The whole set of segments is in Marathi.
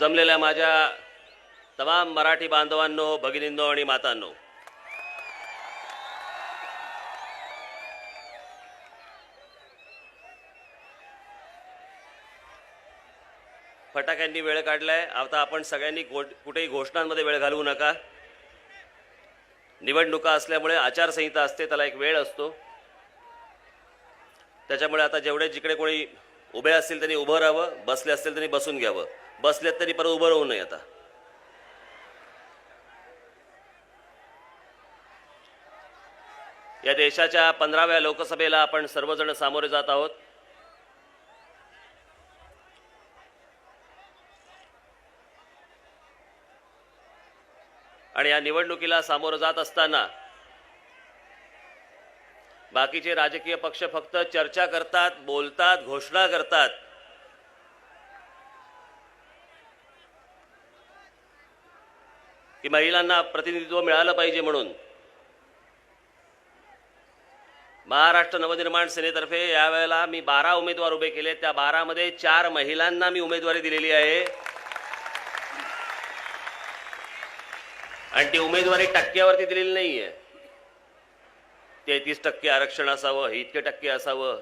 जमलेल्या माझ्या तमाम मराठी बांधवांनो भगिनींनो आणि मातांनो. फटाक्यांनी वेळ काढलाय. आता आपण सगळ्यांनी कुठेही घोषणांमध्ये वेळ घालवू नका. निवडणुका असल्यामुळे आचारसंहिता असते त्याला एक वेळ असतो. त्याच्यामुळे आता जेवढे जिकडे कोणी उभे असतील त्यांनी उभं राहावं बसले असतील त्यांनी बसून घ्यावं. बसलेत तरी परत उभं राहू नये आता. या देशाच्या पंधराव्या लोकसभेला आपण सर्वजण सामोरे जात आहोत. आणि या निवडणुकीला सामोरं जात असताना बाकीचे राजकीय पक्ष फक्त चर्चा करतात बोलतात घोषणा करतात. की महिलांना प्रतिनिधित्व मिळालं पाहिजे म्हणून. महाराष्ट्र नवनिर्माण सेनेतर्फे यावेळेला मी बारा उमेदवार उभे केले. त्या बारामध्ये चार महिलांना मी उमेदवारी दिलेली आहे. आणि ती उमेदवारी टक्क्यावरती दिलेली नाहीये. तेहतीस टक्के आरक्षण असावं इतके टक्के असावं.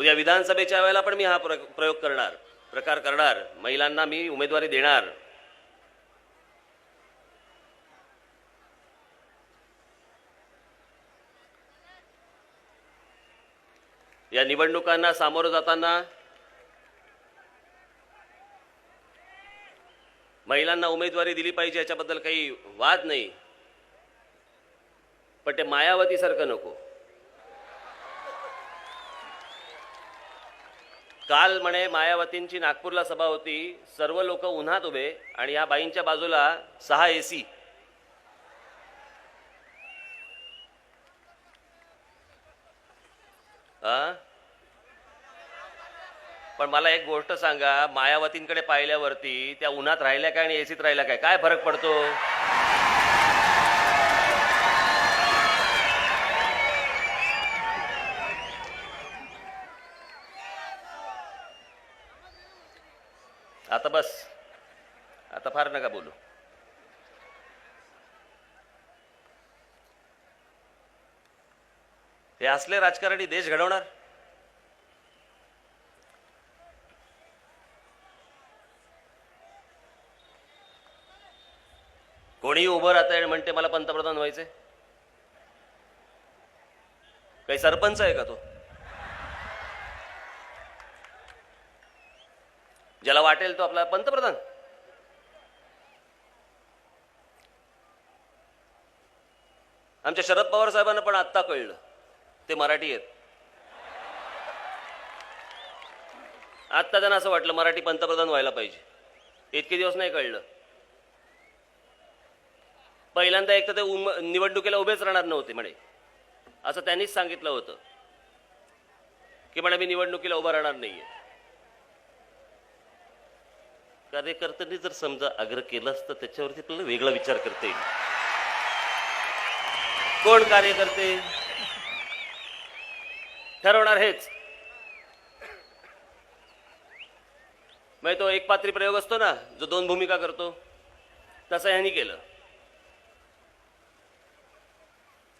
उद्या विधानसभेच्या वेळेला पण मी हा प्रयोग करणार प्रकार करणार. महिलांना मी उमेदवारी देणार. या निवडणुकांना सामोरं जाताना महिलांना उमेदवारी दिली पाहिजे याच्याबद्दल काही वाद नाही. पण ते मायावतीसारखं नको. काल म्हणे मायावतींची नागपूरला सभा होती. सर्व लोक उन्हात उभे आणि या बाईंच्या बाजूला सहा एसी पण मला एक गोष्ट सांगा मायावतींकडे पाहिल्यावरती त्या उन्हात राहिल्या काय आणि एसीत राहिल्या काय? काय फरक पडतो? आता बस. आता फार नका बोलू. हे असले राजकारणी देश घडवणार? कोणीही उभं राहतंय आणि म्हणते मला पंतप्रधान व्हायचे काही सरपंच आहे का तो? ज्याला वाटेल तो आपला पंतप्रधान. आमच्या शरद पवार साहेबांना पण आत्ता कळलं. ते मराठी आहेत. आत्ता त्यांना असं वाटलं मराठी पंतप्रधान व्हायला पाहिजे. इतके दिवस नाही कळलं. पहिल्यांदा एक तर ते उम निवडणुकीला उभेच राहणार नव्हते म्हणे. असं त्यांनीच सांगितलं होतं. की म्हणे मी निवडणुकीला उभं राहणार नाहीये. कार्यकर्त्यांनी जर समजा आग्रह केला असता त्याच्यावरती आपल्याला वेगळा विचार करता येईल. कोण कार्यकर्ते? ठरवणार हेच. मग तो एक पात्री प्रयोग असतो ना जो दोन भूमिका करतो. तसं ह्यानी केलं.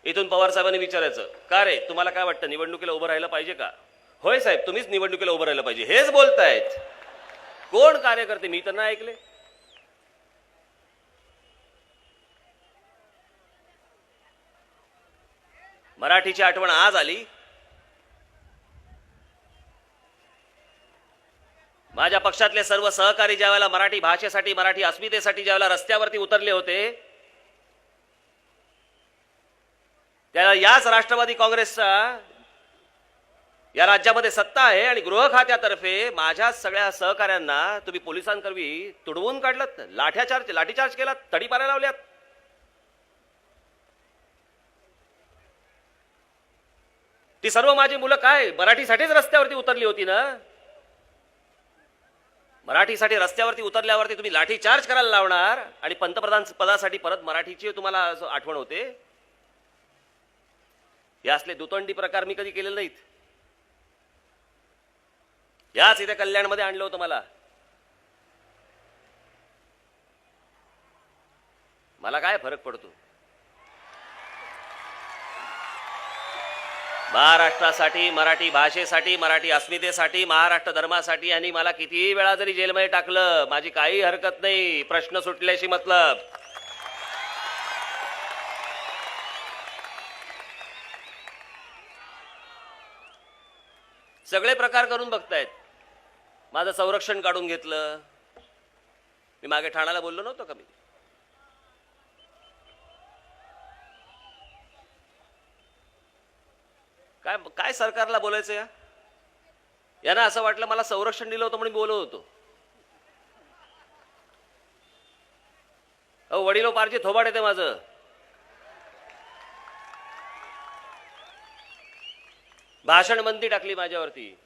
इथून पवार साहेबांनी विचारायचं का रे तुम्हाला काय वाटतं निवडणुकीला उभं राहायला पाहिजे का? होय साहेब तुम्हीच निवडणुकीला उभं राहायला पाहिजे. हेच बोलतायत. कोण कार्यकर्ते? मी तर नाही ऐकले. मराठीची आठवण आज आली. माझ्या पक्षातले सर्व सहकारी ज्यावेळेला मराठी भाषेसाठी मराठी अस्मितेसाठी ज्यावेळेला रस्त्यावरती उतरले होते त्याला याच राष्ट्रवादी काँग्रेसचा या राज्यामध्ये सत्ता आहे आणि गृह खात्यातर्फे माझ्या सगळ्या सहकाऱ्यांना तुम्ही पोलिसांकरवी तुडवून काढलात लाठ्याचार्ज लाठीचार्ज केलात तडीपाऱ्या लावल्यात. ती सर्व माझी मुलं काय? मराठीसाठीच रस्त्यावरती उतरली होती ना? मराठीसाठी रस्त्यावरती उतरल्यावरती तुम्ही लाठी चार्ज करायला लावणार आणि पंतप्रधान पदासाठी परत मराठीची तुम्हाला आठवण होते? हे असले दुतंडी प्रकार मी कधी केलेले नाहीत. याच इथे कल्याणमध्ये आणलं होतं मला. मला काय फरक पडतो? महाराष्ट्रासाठी मराठी भाषेसाठी मराठी अस्मितेसाठी महाराष्ट्र धर्मासाठी यांनी मला कितीही वेळा जरी जेलमध्ये टाकलं माझी काही हरकत नाही प्रश्न सुटल्याशी मतलब. सगळे प्रकार करून बघतायत. माझं संरक्षण काढून घेतलं. मी मागे ठाण्याला बोललो नव्हतो का मी? काय काय सरकारला बोलायचं या? यांना असं वाटलं मला संरक्षण दिलं होतं म्हणून बोलत होतो. अहो वडिलो पारचे थोबाड येते माझं. भाषण बंदी टाकली माझ्यावरती.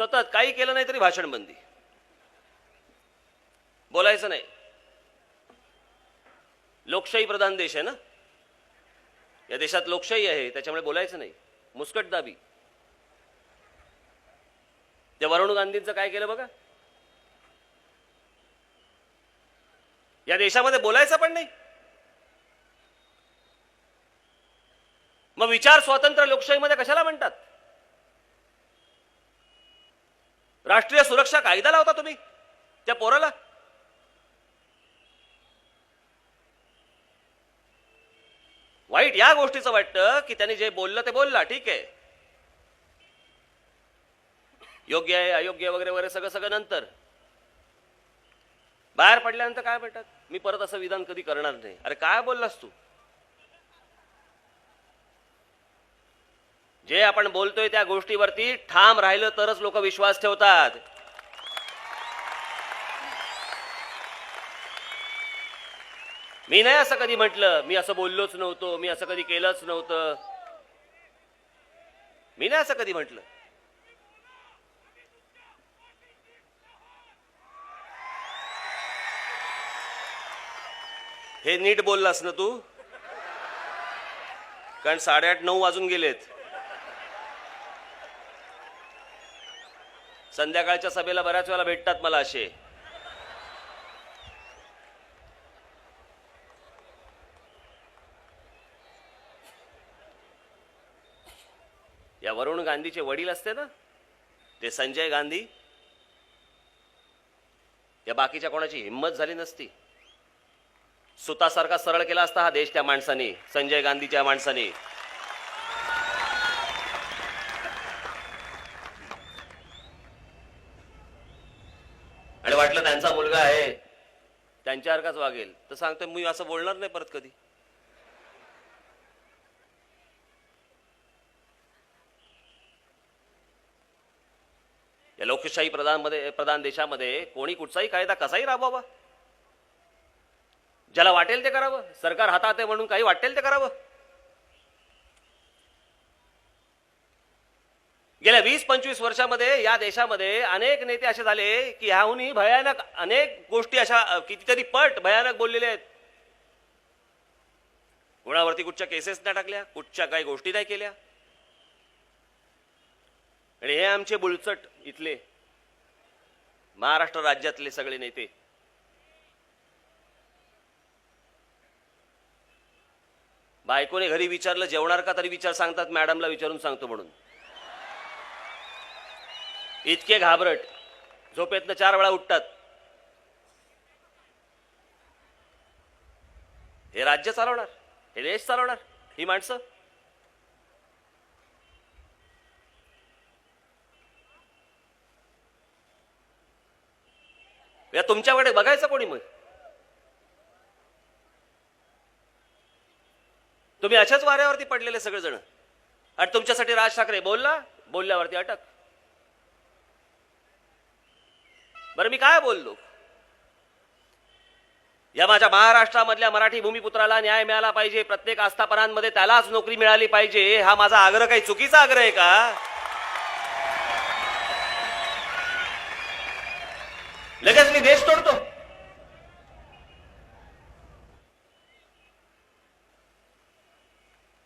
सतत काही केलं नाही तरी भाषण बंदी बोलायचं नाही. लोकशाही प्रधान देश आहे ना? या देशात लोकशाही आहे त्याच्यामुळे बोलायचं नाही. मुस्कटदाबी त्या वरुण गांधींचं काय केलं बघा? या देशामध्ये बोलायचं पण नाही. मग विचार स्वातंत्र्य लोकशाहीमध्ये कशाला म्हणतात? राष्ट्रीय सुरक्षा कायदा लावता तुम्ही? त्या पोराला? वाईट या गोष्टीचं वाटतं की त्यांनी जे बोललं ते बोलला ठीक आहे. योग्य आहे अयोग्य वगैरे वगैरे सगळं सगळं नंतर. बाहेर पडल्यानंतर काय म्हणतात मी परत असं विधान कधी करणार नाही. अरे काय बोललास तू? जे आपण बोलतोय त्या गोष्टीवरती ठाम राहिलं तरच लोक विश्वास ठेवतात. मी नाही असं कधी म्हटलं मी असं बोललोच नव्हतो मी असं कधी केलंच नव्हतं. मी नाही असं कधी म्हटलं. हे नीट बोललास ना तू? कारण साडेआठ नऊ वाजून गेलेत. संध्याकाळच्या सभेला बऱ्याच वेळेला भेटतात मला असे. या वरुण गांधीचे वडील असते ना? ते संजय गांधी. या बाकीच्या कोणाची हिंमत झाली नसती. सुतासारखा सरळ केला असता हा देश त्या माणसाने संजय गांधीच्या माणसाने आणि वाटलं त्यांचा मुलगा आहे त्यांच्यासारखाच वागेल. तर सांगतोय मी असं बोलणार नाही परत कधी. या लोकशाही प्रधानमध्ये प्रधान देशामध्ये कोणी कुठचाही कायदा कसाही राबवावा. ज्याला वाटेल ते करावं. सरकार हातात आहे म्हणून काही वाटेल ते करावं. गेल्या वीस पंचवीस वर्षामध्ये या देशामध्ये अनेक नेते असे झाले की ह्याहूनही भयानक अनेक गोष्टी अशा कितीतरी पट भयानक बोललेले आहेत. कोणावरती कुठच्या केसेस नाही टाकल्या कुठच्या काही गोष्टी नाही केल्या. आणि हे आमचे बुलचट इथले महाराष्ट्र राज्यातले सगळे नेते. बायकोने घरी विचारलं जेवणार का तरी विचार सांगतात मॅडमला विचारून सांगतो म्हणून. इतके घाबरट. झोपेतनं चार वेळा उठतात. हे राज्य चालवणार? हे देश चालवणार? ही माणसं? या तुमच्याकडे बघायचं कोणी मग? तुम्ही अशाच वाऱ्यावरती पडलेले सगळेजण. आणि तुमच्यासाठी राज ठाकरे बोलला? बोलल्यावरती अटक. बरं मी काय बोललो? या माझ्या महाराष्ट्रामधल्या मराठी भूमिपुत्राला न्याय मिळाला पाहिजे प्रत्येक आस्थापनांमध्ये त्यालाच नोकरी मिळाली पाहिजे हा माझा आग्रह काही चुकीचा आग्रह आहे का? लगेच मी देश तोडतो.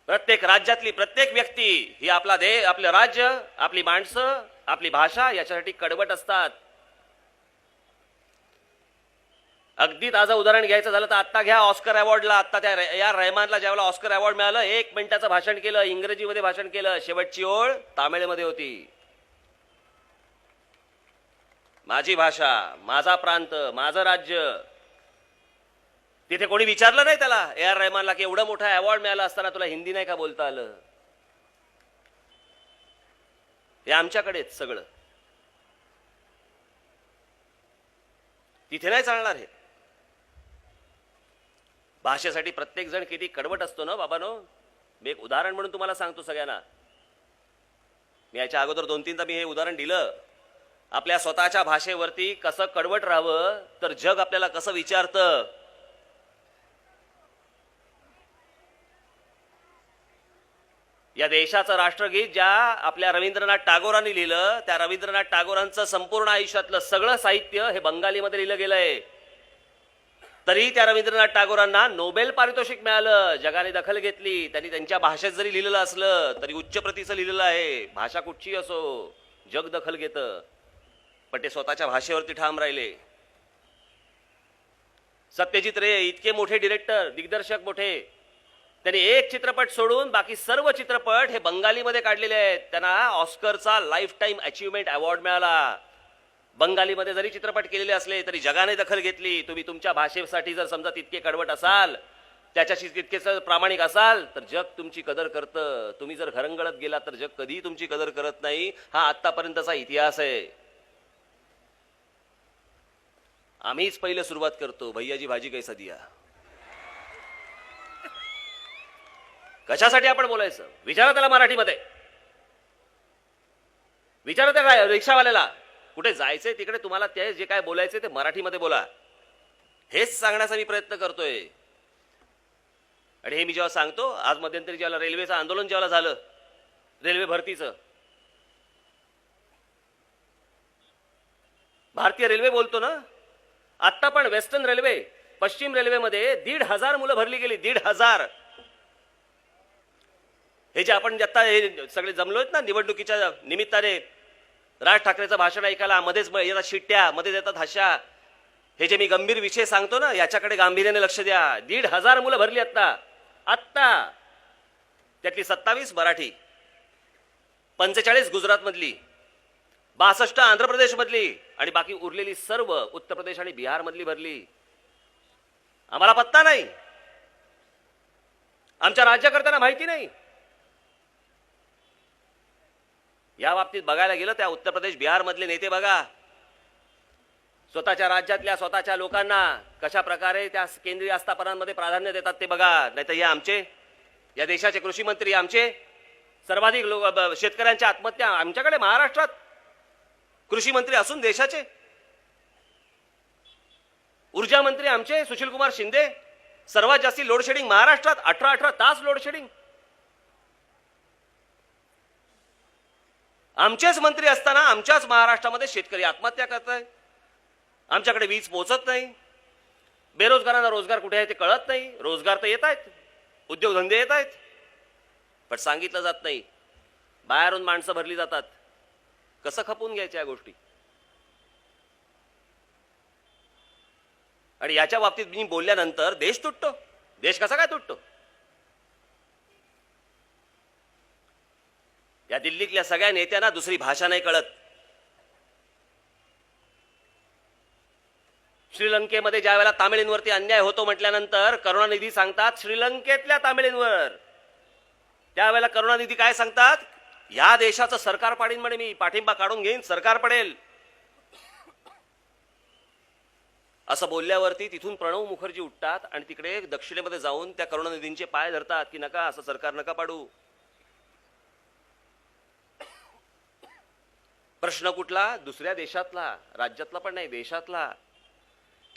प्रत्येक राज्यातली प्रत्येक व्यक्ती ही आपला दे आपलं राज्य आपली माणसं आपली भाषा याच्यासाठी कडवट असतात. अगदी ताजं उदाहरण घ्यायचं झालं तर आत्ता घ्या ऑस्कर अवॉर्डला. आत्ता त्या या रहमानला ज्यावेळेला ऑस्कर अवॉर्ड मिळालं एक मिनिटाचं भाषण केलं इंग्रजीमध्ये भाषण केलं. शेवटची ओळ तामिळमध्ये होती. माझी भाषा माझा प्रांत माझं राज्य. तिथे कोणी विचारलं नाही त्याला? ए आर रहमानला की एवढं मोठा अवॉर्ड मिळाला असताना तुला हिंदी नाही का बोलता आलं? हे आमच्याकडेच सगळं. तिथे नाही चालणार हे. भाषेसाठी प्रत्येक जण किती कडवट असतो ना बाबानो? मी एक उदाहरण म्हणून तुम्हाला सांगतो सगळ्यांना. मी याच्या अगोदर दोन तीनदा मी हे उदाहरण दिलं. आपल्या स्वतःच्या भाषेवरती कसं कडवट राहावं तर जग आपल्याला कसं विचारतं? या देशाचं राष्ट्रगीत ज्या आपल्या रवींद्रनाथ टागोरांनी लिहिलं त्या रवींद्रनाथ टागोरांचं संपूर्ण आयुष्यातलं सगळं साहित्य हे बंगालीमध्ये लिहिलं गेलंय. तरी त्या रवींद्रनाथ टागोरांना नोबेल पारितोषिक मिळालं. जगाने दखल घेतली. त्यांनी त्यांच्या भाषेत जरी लिहिलेलं असलं तरी उच्च प्रतीचं लिहिलेलं आहे. भाषा कुठची असो जग दखल घेतं. पण ते स्वतःच्या भाषेवरती ठाम राहिले. सत्यजित रे इतके मोठे डिरेक्टर दिग्दर्शक मोठे. त्यांनी एक चित्रपट सोडून बाकी सर्व चित्रपट हे बंगालीमध्ये काढलेले आहेत. त्यांना ऑस्करचा लाईफ टाईम अचिव्हमेंट अवॉर्ड मिळाला. बंगालीमध्ये जरी चित्रपट केलेले असले तरी जगाने दखल घेतली. तुम्ही तुमच्या भाषेसाठी जर समजा तितके कडवट असाल त्याच्याशी तितकेच प्रामाणिक असाल तर जग तुमची कदर करतं. तुम्ही जर घरंगळत गेला तर जग कधीही तुमची कदर करत नाही. हा आत्तापर्यंतचा इतिहास आहे. आम्हीच पहिले सुरुवात करतो. भैयाजी भाजी कैसा दिया? कशासाठी आपण बोलायचं? विचारा त्याला मराठीमध्ये. विचारा त्या काय रिक्षावाल्याला. कुठे जायचंय तिकडे तुम्हाला ते जे काय बोलायचे ते मराठीमध्ये बोला. हेच सांगण्याचा मी प्रयत्न करतोय. आणि हे मी जेव्हा सांगतो आज मध्यंतरी जेव्हा रेल्वेचं आंदोलन जेव्हा झालं रेल्वे भरतीचं. भारतीय रेल्वे बोलतो ना? आत्ता पण वेस्टर्न रेल्वे पश्चिम रेल्वेमध्ये दीड हजार मुलं भरली गेली दीड हजार. हे जे आपण जे आता हे सगळे जमलो आहेत ना निवडणुकीच्या निमित्ताने राज ठाकरेचं भाषण ऐकायला मध्येच येतात शिट्ट्या मध्येच येतात हशा हे जे मी गंभीर विषय सांगतो ना याच्याकडे गांभीर्याने लक्ष द्या. दीड हजार मुलं भरली आत्ता. आत्ता. त्यातली सत्तावीस मराठी. पंचेचाळीस गुजरातमधली. बासष्ट आंध्र प्रदेशमधली आणि बाकी उरलेली सर्व उत्तर प्रदेश आणि बिहारमधली भरली. आम्हाला पत्ता नाही. आमच्या राज्यकर्त्यांना माहिती नाही. या बाबतीत बघायला गेलं त्या उत्तर प्रदेश बिहार मधले नेते बघा. स्वतःच्या राज्यातल्या स्वतःच्या लोकांना कशा प्रकारे त्या केंद्रीय आस्थापनांमध्ये प्राधान्य देतात ते बघा. नाहीतर हे आमचे या देशाचे कृषी मंत्री आमचे सर्वाधिक लोक शेतकऱ्यांच्या आत्महत्या आमच्याकडे महाराष्ट्रात कृषी मंत्री असून देशाचे. ऊर्जा मंत्री आमचे सुशील कुमार शिंदे सर्वात जास्ती लोडशेडिंग महाराष्ट्रात अठरा अठरा तास लोडशेडिंग आमचेच मंत्री असताना आमच्याच महाराष्ट्रामध्ये शेतकरी आत्महत्या करत आहे आमच्याकडे वीज पोहोचत नाही. बेरोजगारांना रोजगार कुठे आहे ते कळत नाही. रोजगार तर येत आहेत. उद्योगधंदे येत आहेत. पण सांगितलं जात नाही. बाहेरून माणसं भरली जातात. कसं खपून घ्यायच्या या गोष्टी? आणि याच्या बाबतीत मी बोलल्यानंतर देश तुटतो. देश कसा काय तुटतो? या दिल्लीतल्या सगळ्या नेत्यांना दुसरी भाषा नाही कळत. श्रीलंकेमध्ये ज्या वेळेला तामिळींवरती अन्याय होतो म्हटल्यानंतर करुणानिधी सांगतात श्रीलंकेतल्या तामिळींवर. त्यावेळेला करुणानिधी काय सांगतात? या देशाचं सरकार पाडीन म्हणे मी पाठिंबा काढून घेईन सरकार पडेल. असं बोलल्यावरती तिथून प्रणव मुखर्जी उठतात आणि तिकडे दक्षिणेमध्ये जाऊन त्या करुणानिधींचे पाय धरतात की नका असं सरकार नका पाडू. प्रश्न कुठला? दुसऱ्या देशातला राज्यातला पण नाही देशातला.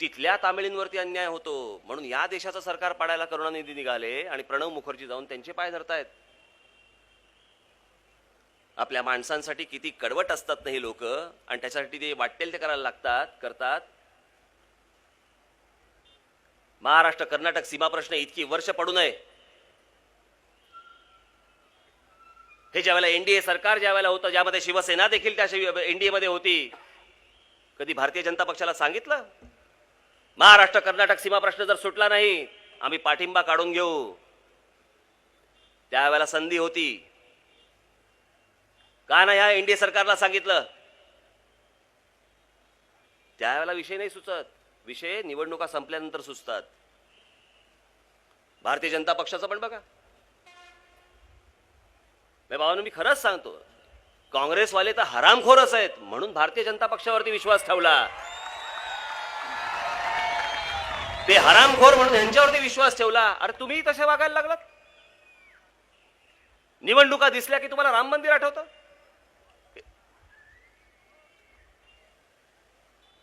तिथल्या तामिळींवरती अन्याय होतो. म्हणून या देशाचं सरकार पाडायला करुणानिधी निघाले आणि प्रणव मुखर्जी जाऊन त्यांचे पाय धरतायत. आपल्या माणसांसाठी किती कडवट असतात ना हे लोक. आणि त्याच्यासाठी ते वाटेल ते करायला लागतात करतात. महाराष्ट्र कर्नाटक सीमा प्रश्न इतकी वर्ष पडू नये. हे ज्या वेळेला एनडीए सरकार ज्या वेळेला होतं ज्यामध्ये शिवसेना देखील त्या एनडीए मध्ये होती. कधी भारतीय जनता पक्षाला सांगितलं? महाराष्ट्र कर्नाटक सीमा प्रश्न जर सुटला नाही आम्ही पाठिंबा काढून घेऊ. त्यावेळेला संधी होती. का नाही ह्या एनडीए सरकारला सांगितलं? त्यावेळेला विषय नाही सुचत विषय निवडणुका संपल्यानंतर सुचतात. भारतीय जनता पक्षाचं पण बघा. भावानं मी खरंच सांगतो काँग्रेसवाले तर हरामखोरच आहेत म्हणून भारतीय जनता पक्षावरती विश्वास ठेवला. ते हरामखोर म्हणून यांच्यावरती विश्वास ठेवला. अरे तुम्ही तसे वागायला लागलात? निवडणुका दिसल्या की तुम्हाला राम मंदिर आठवतं?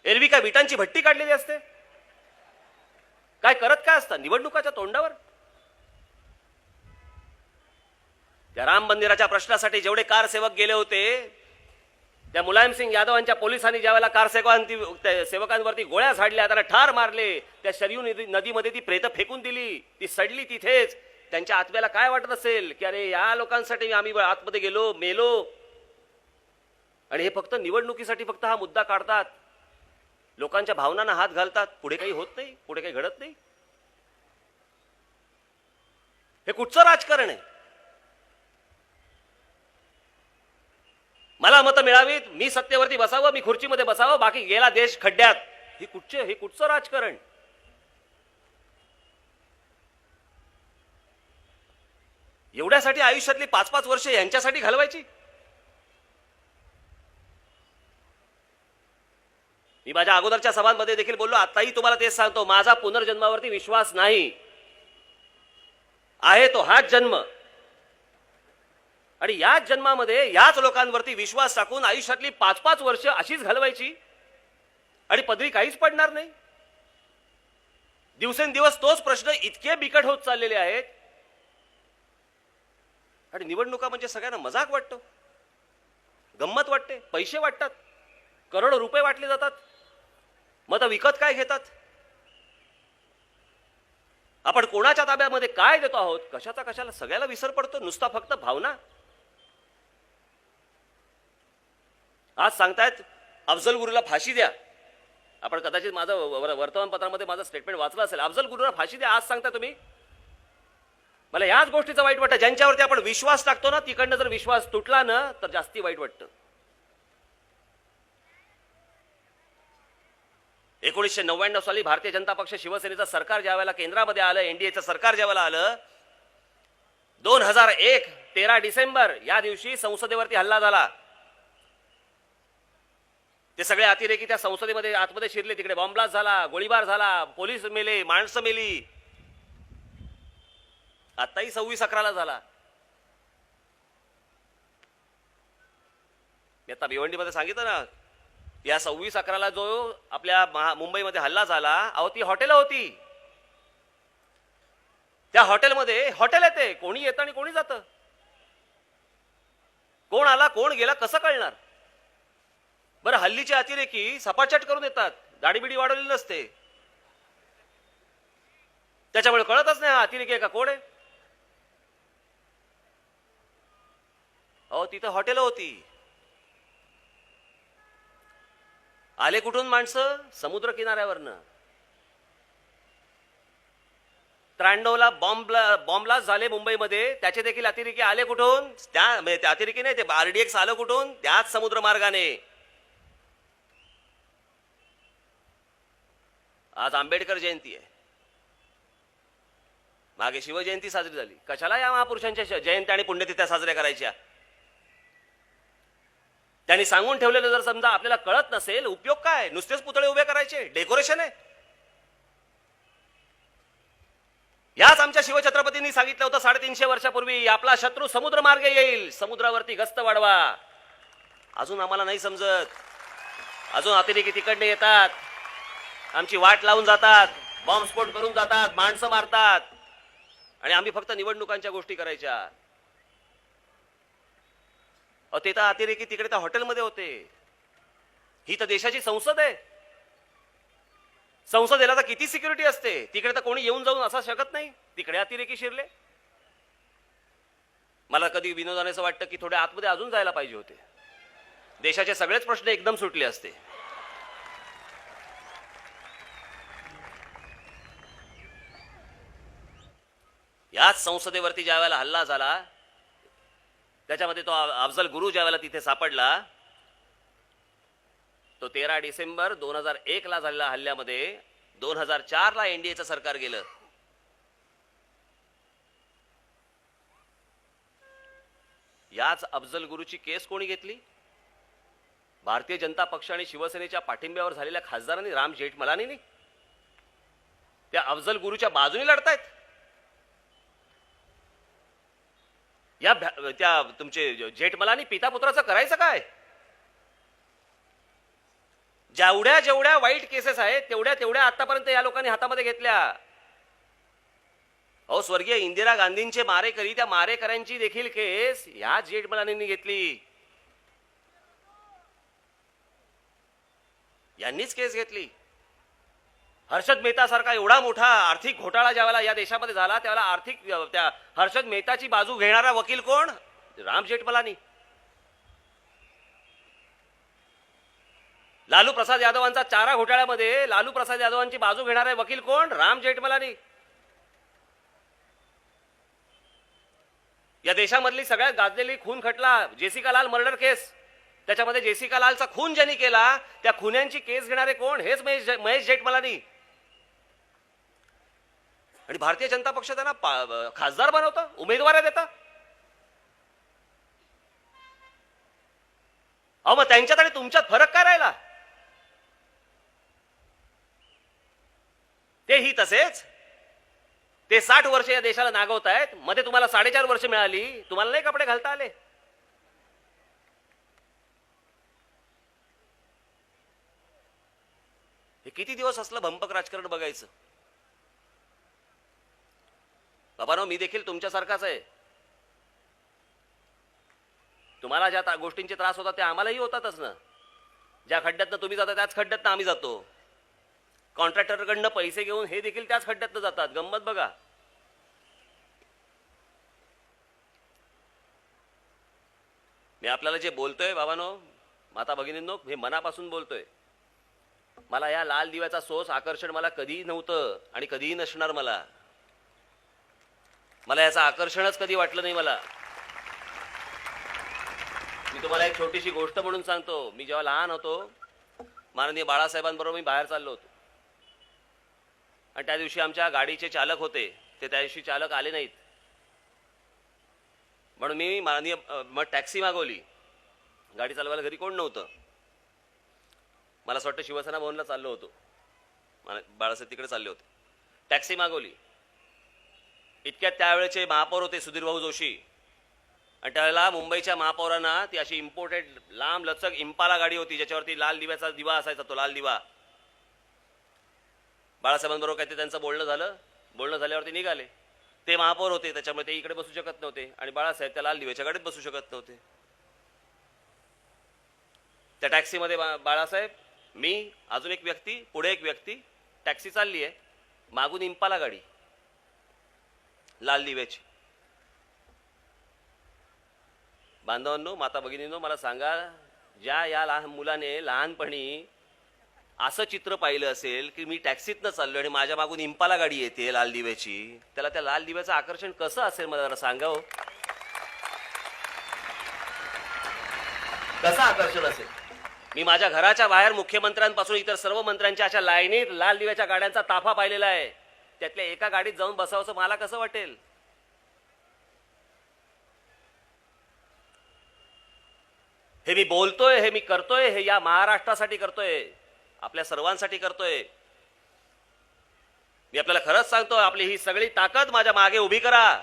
एरवी काय विटांची भट्टी काढलेली असते? काय करत काय असता? निवडणुकाच्या तोंडावर? त्या राम मंदिराच्या प्रश्नासाठी जेवढे कारसेवक गेले होते त्या मुलायम सिंग यादवांच्या पोलिसांनी ज्या वेळेला कारसेवकांती त्या सेवकांवरती गोळ्या झाडल्या त्याला ठार मारले त्या शरयू नदी नदीमध्ये ती प्रेत फेकून दिली ती सडली तिथेच. त्यांच्या आत्म्याला काय वाटत असेल की अरे या लोकांसाठी आम्ही आतमध्ये गेलो मेलो. आणि हे फक्त निवडणुकीसाठी फक्त हा मुद्दा काढतात. लोकांच्या भावनांना हात घालतात. पुढे काही होत नाही पुढे काही घडत नाही. हे कुठचं राजकारण आहे? मला मतं मिळावीत मी सत्तेवरती बसावं मी खुर्चीमध्ये बसावं बाकी गेला देश खड्ड्यात. ही कुठचे हे कुठचं राजकारण? एवढ्यासाठी आयुष्यातली पाच पाच वर्ष यांच्यासाठी घालवायची? मी माझ्या अगोदरच्या सभांमध्ये देखील बोललो आताही तुम्हाला तेच सांगतो माझा पुनर्जन्मावरती विश्वास नाही. आहे तो हाच जन्म. आणि याच जन्मामध्ये याच लोकांवरती विश्वास टाकून आयुष्यातली पाच पाच वर्ष अशीच घालवायची. आणि पदरी काहीच पडणार नाही. दिवसेंदिवस तोच प्रश्न इतके बिकट होत चाललेले आहेत. आणि निवडणुका म्हणजे सगळ्यांना मजाक वाटतो. गंमत वाटते पैसे वाटतात करोडो रुपये वाटले जातात. मग आता विकत काय घेतात? आपण कोणाच्या ताब्यामध्ये काय देतो आहोत? कशाचा कशाला सगळ्याला विसर पडतो? नुसता फक्त भावना. आज सांगतायत अफजल गुरुला फाशी द्या. आपण कदाचित माझं वर्तमानपत्रामध्ये माझं स्टेटमेंट वाचलं असेल. अफजल गुरुला फाशी द्या आज सांगता तुम्ही? मला याच गोष्टीचं वाईट वाटतं ज्यांच्यावरती आपण विश्वास टाकतो ना तिकडनं जर विश्वास तुटला ना तर जास्ती वाईट वाटतं. एकोणीसशे नव्याण्णव साली भारतीय जनता पक्ष शिवसेनेचं सरकार ज्या वेळेला केंद्रामध्ये आलं एनडीएचं सरकार ज्या वेळेला आलं दोन हजार एक तेरा डिसेंबर या दिवशी संसदेवरती हल्ला झाला. ते सगळे अतिरेकी त्या संसदेमध्ये आतमध्ये शिरले तिकडे. बॉम्बलास्ट झाला गोळीबार झाला पोलीस मेले माणसं मेली. आताही सव्वीस अकराला झाला. मी आता भिवंडीमध्ये सांगितलं ना या सव्वीस अकराला जो आपल्या महा मुंबईमध्ये हल्ला झाला अहो ती हॉटेल होती. त्या हॉटेलमध्ये हॉटेल येते कोणी येतं आणि कोणी जातं. कोण आला कोण गेला कसं कळणार? बरं हल्लीची अतिरेकी सपाचट करून येतात. दाढीबिडी वाढवलेली नसते. त्याच्यामुळे कळतच नाही हा अतिरेकी आहे का कोण आहे? अहो तिथं हॉटेल होती. आले कुठून माणसं? समुद्र किनाऱ्यावरनं. त्र्याण्णवला बॉम्बला बॉम्बलास्ट झाले मुंबईमध्ये. त्याचे देखील अतिरेकी आले कुठून? त्या म्हणजे अतिरेकी नाही ते आरडीएक्स आलं कुठून? त्याच समुद्र मार्गाने. आज आंबेडकर जयंती आहे. मागे शिवजयंती साजरी झाली. कशाला या महापुरुषांच्या जयंती जयंत्या आणि पुण्यतिथ्या साजऱ्या करायच्या? त्यांनी सांगून ठेवलेलं जर समजा आपल्याला कळत नसेल उपयोग काय नुसतेच पुतळे उभे करायचे डेकोरेशन आहे. याच आमच्या शिवछत्रपतींनी सांगितलं होतं साडेतीनशे वर्षापूर्वी आपला शत्रू समुद्र मार्गे येईल. समुद्रावरती गस्त वाढवा. अजून आम्हाला नाही समजत. अजून अतिरेकी तिकडने येतात. आमची वाट लावून जातात बॉम्बस्फोट करून जातात माणसं मारतात. आणि आम्ही फक्त निवडणुकांच्या गोष्टी करायच्या. ते तर अतिरेकी तिकडे तर हॉटेलमध्ये होते. ही तर देशाची संसद आहे. संसदेला तर किती सिक्युरिटी असते? तिकडे तर कोणी येऊन जाऊन असा शकत नाही. तिकडे अतिरेकी शिरले. मला कधी विनोदाने असं वाटतं की थोड्या आतमध्ये अजून जायला पाहिजे होते. देशाचे सगळेच प्रश्न एकदम सुटले असते. याच संसदेवरती ज्या वेळेला हल्ला झाला त्याच्यामध्ये तो अफजल गुरु ज्या वेळेला तिथे सापडला तो तेरा डिसेंबर दोन हजार एक ला झालेल्या हल्ल्यामध्ये दोन हजार चार ला एनडीएचं सरकार गेलं. याच अफजल गुरुची केस कोणी घेतली? भारतीय जनता पक्ष आणि शिवसेनेच्या पाठिंब्यावर झालेल्या खासदारांनी राम जेठमलानी त्या अफजल गुरुच्या बाजूने लढतायत. या त्या तुमचे जेठमलानी पिता पुत्राचं करायचं काय? जेवढ्या जेवढ्या वाईट केसेस आहेत तेवढ्या तेवढ्या आतापर्यंत या लोकांनी हातामध्ये घेतल्या. अहो स्वर्गीय इंदिरा गांधींचे मारेकरी त्या मारेकऱ्यांची देखील केस ह्या जेठमलानींनी घेतली. यांनीच केस घेतली. हर्षद मेहतासारखा एवढा मोठा आर्थिक घोटाळा ज्यावेळेला या देशामध्ये झाला त्यावेळेला आर्थिक त्या हर्षद मेहताची बाजू घेणारा वकील कोण? राम जेठमलानी. लालू प्रसाद यादवांचा चारा घोटाळ्यामध्ये लालू प्रसाद यादवांची बाजू घेणारे वकील कोण? राम जेठमलानी. या देशामधली सगळ्यात गाजलेली खून खटला जेसिका लाल मर्डर केस. त्याच्यामध्ये जेसिका लालचा खून ज्यांनी केला त्या खुन्यांची केस घेणारे कोण? हेच महेश महेश जेठमलानी. आणि भारतीय जनता पक्ष त्यांना खासदार बनवतं उमेदवाऱ्या देता. अहो मग त्यांच्यात आणि तुमच्यात फरक काय राहिला? तेही तसेच. ते साठ वर्ष या देशाला नागवत आहेत मध्ये तुम्हाला साडेचार वर्ष मिळाली तुम्हाला नाही कपडे घालता आले. हे किती दिवस असलं भंपक राजकारण बघायचं? बाबानो मी देखील तुमच्यासारखाच आहे. तुम्हाला ज्या गोष्टींचे त्रास होतात ते आम्हालाही होतातच ना. ज्या खड्ड्यातनं तुम्ही जाता त्याच खड्ड्यातनं आम्ही जातो. कॉन्ट्रॅक्टरकडनं पैसे घेऊन हे देखील त्याच खड्ड्यातनं जातात. गंमत बघा. मी आपल्याला जे बोलतोय बाबानो माता भगिनींनो हे मनापासून बोलतोय. मला या लाल दिव्याचा सोस आकर्षण मला कधीही नव्हतं आणि कधीही नसणार मला. मला याचं आकर्षणच कधी वाटलं नाही मला. मी तुम्हाला एक छोटीशी गोष्ट म्हणून सांगतो. मी जेव्हा लहान होतो माननीय बाळासाहेबांबरोबर मी बाहेर चाललो होतो. आणि त्या दिवशी आमच्या गाडीचे चालक होते. ते त्या दिवशी चालक आले नाहीत. म्हणून मी माननीय मग टॅक्सी मागवली. गाडी चालवायला घरी कोण नव्हतं. मला असं वाटतं शिवसेना भवनला चाललो होतो. मला बाळासाहेब तिकडे चालले होते. टॅक्सी मागवली. इतक्यात त्यावेळेचे महापौर होते सुधीरभाऊ जोशी. आणि त्याला मुंबईच्या महापौरांना ती अशी इम्पोर्टेड लांब लचक इम्पाला गाडी होती ज्याच्यावरती लाल दिव्याचा दिवा असायचा तो लाल दिवा. बाळासाहेबांबरोबर काहीतरी त्यांचं बोलणं झालं. बोलणं झाल्यावरती निघाले. ते महापौर होते त्याच्यामुळे ते इकडे बसू शकत नव्हते. आणि बाळासाहेब त्या लाल दिव्याच्या गाडीत बसू शकत नव्हते. त्या टॅक्सीमध्ये बा- बाळासाहेब मी अजून एक व्यक्ती पुढे एक व्यक्ती टॅक्सी चालली आहे मागून इम्पाला गाडी. लाल दिव्याची. बांधवांनो माता भगिनींनो मला सांगा ज्या या लहान मुलाने लहानपणी असं चित्र पाहिलं असेल की मी टॅक्सीतनं चाललो आणि माझ्या मागून इम्पाला गाडी येते लाल दिव्याची त्याला त्या लाल दिव्याचं आकर्षण कसं असेल मला जरा सांगा हो. कसं आकर्षण असेल? मी माझ्या घराच्या बाहेर मुख्यमंत्र्यांपासून इतर सर्व मंत्र्यांच्या अशा लाईनीत लाल दिव्याच्या गाड्यांचा ताफा पाहिलेला आहे. त्यातल्या एका गाडीत जाऊन बसावंसं मला कसं वाटेल? हे मी बोलतोय हे मी करतोय हे या महाराष्ट्रासाठी करतोय आपल्या सर्वांसाठी करतोय. मी आपल्याला खरंच सांगतोय आपली ही सगळी ताकद माझ्या मागे उभी करा.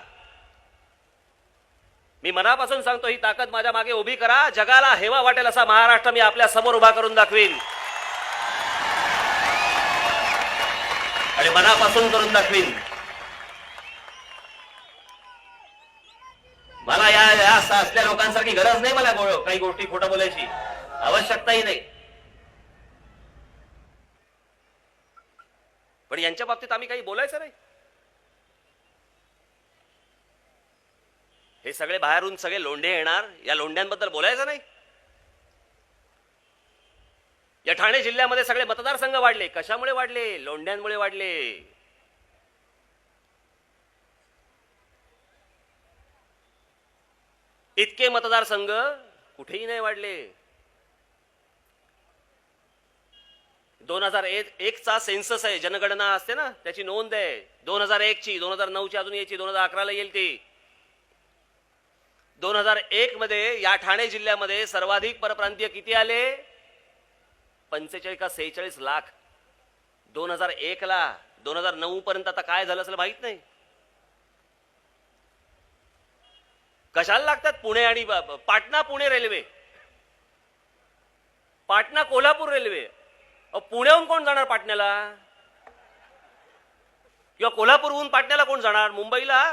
मी मनापासून सांगतो ही ताकद माझ्या मागे उभी करा. जगाला हेवा वाटेल असा महाराष्ट्र मी आपल्यासमोर उभा करून दाखवीन. आणि मनापासून करून दाखवीन मला या असल्या लोकांसारखी गरज नाही मला काही गोष्टी खोटं बोलायची. आवश्यकताही नाही. पण यांच्या बाबतीत आम्ही काही बोलायचं नाही. हे सगळे बाहेरून सगळे लोंढे येणार या लोंढ्यांबद्दल बोलायचं नाही. या ठाणे जिल्ह्यामध्ये सगळे मतदारसंघ वाढले. कशामुळे वाढले? लोंढ्यांमुळे वाढले. इतके मतदारसंघ कुठेही नाही वाढले. दोन हजार एक चा सेन्सस आहे जनगणना असते ना त्याची नोंद आहे. दोन हजार एक ची दोन हजार नऊ ची अजून यायची दोन हजार अकराला येईल ती. दोन हजार एक मध्ये या ठाणे जिल्ह्यामध्ये सर्वाधिक परप्रांतीय किती आले? पंचेचाळीस का सेहेचाळीस लाख. दोन हजार एक ला दोन हजार नऊ पर्यंत आता काय झालं असेल माहीत नाही. कशाला लागतात पुणे आणि पाटणा पुणे रेल्वे? पाटणा कोल्हापूर रेल्वे. पुण्याहून कोण जाणार पाटण्याला? किंवा कोल्हापूरहून पाटण्याला कोण जाणार? मुंबईला?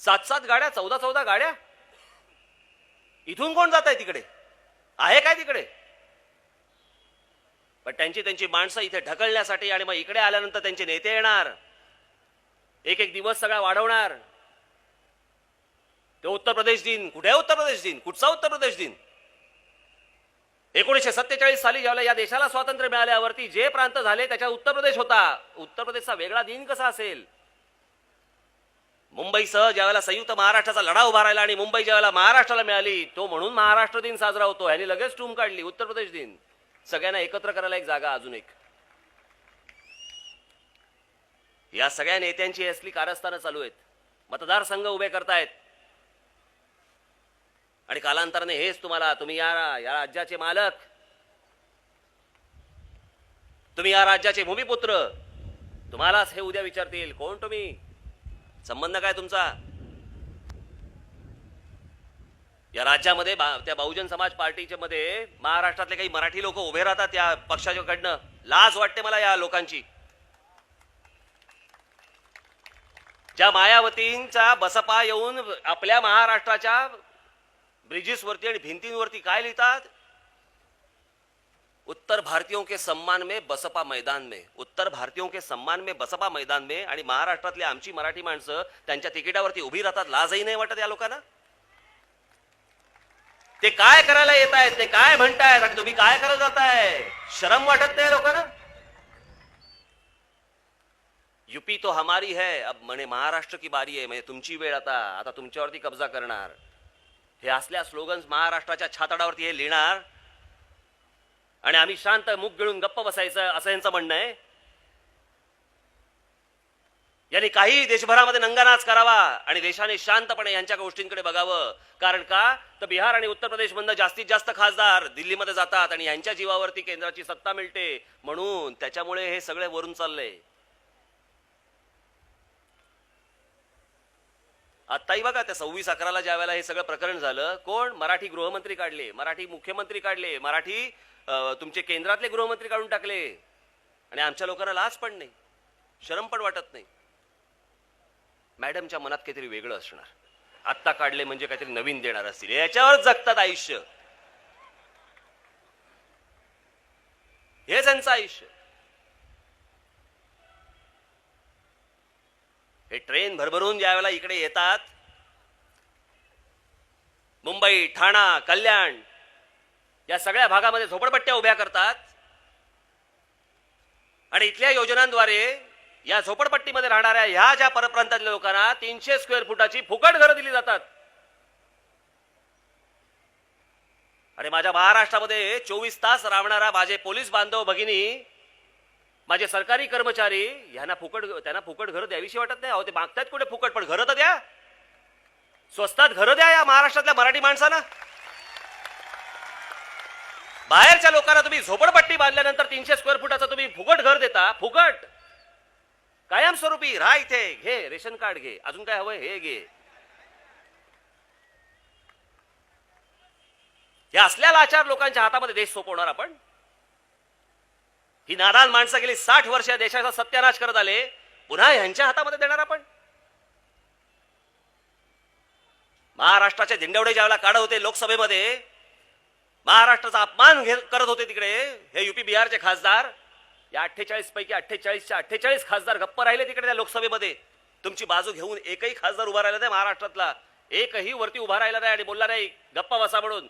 सात सात गाड्या चौदा चौदा गाड्या? इथून कोण जात आहे तिकडे? आहे काय तिकडे? पण त्यांची त्यांची माणसं इथे ढकलण्यासाठी आणि मग इकडे आल्यानंतर त्यांचे नेते येणार. एक एक दिवस सगळा वाढवणार. ते उत्तर प्रदेश दिन कुठे उत्तर प्रदेश दिन? कुठचा उत्तर प्रदेश दिन? एकोणीसशे सत्तेचाळीस साली ज्यावेळेला या देशाला स्वातंत्र्य मिळाल्यावरती जे प्रांत झाले त्याच्यात उत्तर प्रदेश होता. उत्तर प्रदेशचा वेगळा दिन कसा असेल? मुंबईसह ज्यावेळेला संयुक्त महाराष्ट्राचा लढा उभा राहिला आणि मुंबई ज्यावेळेला महाराष्ट्राला मिळाली तो म्हणून महाराष्ट्र दिन साजरा होतो. ह्यांनी लगेच टूम काढली उत्तर प्रदेश दिन. सगळ्यांना एकत्र करायला एक जागा अजून एक. या सगळ्या नेत्यांची असली कारस्थानं चालू आहेत. मतदारसंघ उभे करतायत. आणि कालांतराने हेच तुम्हाला तुम्ही या या राज्याचे मालक. तुम्ही या राज्याचे भूमिपुत्र. तुम्हालाच हे उद्या विचारतील कोण तुम्ही? संबंध काय तुमचा? या राज्यामध्ये त्या बहुजन समाज पार्टीच्या मध्ये महाराष्ट्रातले काही मराठी लोक उभे राहतात या पक्षाच्याकडनं लाज वाटते मला या लोकांची. ज्या मायावतींचा बसपा येऊन आपल्या महाराष्ट्राच्या ब्रिजेसवरती आणि भिंतींवरती काय लिहितात? उत्तर भारतीयों के सम्मान में बसपा मैदान में. उत्तर भारतीयों के सम्मान में बसपा मैदान में आणि महाराष्ट्रातली आमची मराठी माणसं त्यांच्या तिकिटावरती उभी राहतात. लाजही नाही वाटत या लोकांना. ते काय करायला येत आहेत ते काय म्हणतायत आणि तुम्ही काय करत जाताय? शरम वाटत नाही लोकांना? युपी तो हमारी है अब म्हणे महाराष्ट्र की बारी आहे म्हणजे तुमची वेळ आता आता तुमच्यावरती कब्जा करणार. हे असल्या स्लोगन्स महाराष्ट्राच्या छाताडावरती हे लिहिणार. आणि आम्ही शांत मुख गिळून गप्प बसायचं असं यांचं म्हणणं आहे. यांनी काही देशभरामध्ये नंगानाच करावा आणि देशाने शांतपणे यांच्या गोष्टींकडे बघावं. कारण का? तर बिहार आणि उत्तर प्रदेश मधनं जास्तीत जास्त खासदार दिल्लीमध्ये जातात आणि यांच्या जीवावरती केंद्राची सत्ता मिळते. म्हणून त्याच्यामुळे हे सगळे वरून चाललंय आत्ताही बघा त्या सव्वीस अकराला ज्या वेळेला हे सगळं प्रकरण झालं कोण? मराठी गृहमंत्री काढले. मराठी मुख्यमंत्री काढले. मराठी तुमचे केंद्रातले गृहमंत्री काढून टाकले. आणि आमच्या लोकांना लाज पण नाही. शरम पण वाटत नाही. मॅडमच्या मनात काहीतरी वेगळं असणार. आत्ता काढले म्हणजे काहीतरी नवीन देणार असतील. याच्यावर जगतात आयुष्य. हे त्यांचं आयुष्य. हे ट्रेन भरभरून ज्या वेळेला इकडे येतात मुंबई ठाणा कल्याण या सगळ्या भागामध्ये झोपडपट्ट्या उभ्या करतात. आणि इथल्या योजनांद्वारे या झोपडपट्टीमध्ये राहणाऱ्या ह्या ज्या परप्रांतातल्या लोकांना तीनशे स्क्वेअर फुटाची फुकट घरं दिली जातात. आणि माझ्या महाराष्ट्रामध्ये चोवीस तास राबणारा माझे पोलीस बांधव भगिनी माझे सरकारी कर्मचारी यांना फुकट त्यांना फुकट घरं द्यावीशी वाटत नाही. अहो ते मागतायत कुठे फुकट? पण घरं तर द्या. स्वस्तात घरं द्या या महाराष्ट्रातल्या मराठी माणसांना. बाहेरच्या लोकांना तुम्ही झोपडपट्टी बांधल्यानंतर तीनशे स्क्वेअर फुटाचं तुम्ही फुकट घर देता. फुकट! कायमस्वरूपी राहा इथे घे रेशन कार्ड घे. अजून काय हवं हे घे. या असल्या लाचार लोकांच्या हातामध्ये देश सोपवणार आपण. ही नादान माणसं गेली साठ वर्ष या देशाचा सत्यानाश करत आले. पुन्हा यांच्या हातामध्ये देणार आपण. महाराष्ट्राचे झेंडेवडे ज्यावेळेला काढत होते लोकसभेमध्ये महाराष्ट्राचा अपमान करत होते तिकडे हे युपी बिहारचे खासदार. या अठ्ठेचाळीस पैकी अठ्ठेचाळीसच्या अठ्ठेचाळीस खासदार गप्प राहिले तिकडे त्या लोकसभेमध्ये. तुमची बाजू घेऊन एकही खासदार उभा राहिला नाही महाराष्ट्रातला. एकही वरती उभा राहिला नाही आणि बोलला नाही. गप्पा बसा म्हणून.